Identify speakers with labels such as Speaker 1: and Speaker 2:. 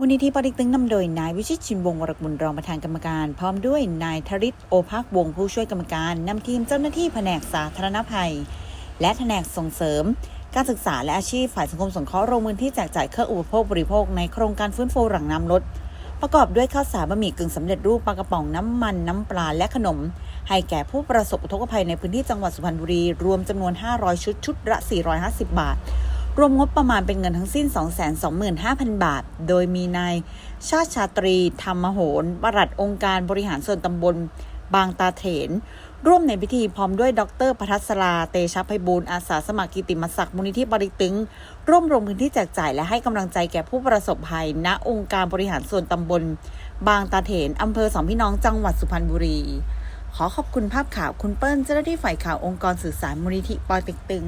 Speaker 1: มูลนิธิปอเติ๊กตึงนำโดยนายวิชิตชินวงศ์วรกุลรองประธานกรรมการ พร้อมด้วยนายธริศโอภาควงศ์ผู้ช่วยกรรมการนำทีมเจ้าหน้าที่แผนกสาธารณภัย และแผนกส่งเสริม การศึกษาและอาชีพฝ่ายสังคมสงเคราะห์โรงมือที่แจกจ่ายเครื่องอุปโภคบริโภคในโครงการฟื้นฟูหลังน้ำลดประกอบด้วยข้าวสารบะหมี่กึ่งสำเร็จรูปปลากระป๋องน้ำมันน้ำปลาและขนม ให้แก่ผู้ประสบอุทกภัยในพื้นที่จังหวัดสุพรรณบุรีรวมจำนวน 500 ชุดชุดละ 450 บาท รวมงบประมาณเป็นเงินทั้งสิ้น 225,000 บาท โดยมีนายชาติชาตรี ธรรมโหนปลัดองค์การบริหารส่วนตำบลบางตาเถน ร่วมในพิธีพร้อมด้วยดรพัทสราเตชะไพบูลย์อาสาสมัครกิติมศักดิ์มูลนิธิบริตึง ร่วมลงพื้นที่แจกจ่ายและให้กำลังใจแก่ผู้ประสบภัย ณองค์การบริหารส่วนตำบล บางตาเถนอำเภอสองพี่น้องจังหวัดสุพรรณบุรี ขอขอบคุณภาพข่าวคุณเปิ้ลเจ้าหน้าที่ฝ่ายข่าวองค์กรสื่อสารมูลนิธิปอเต็กตึง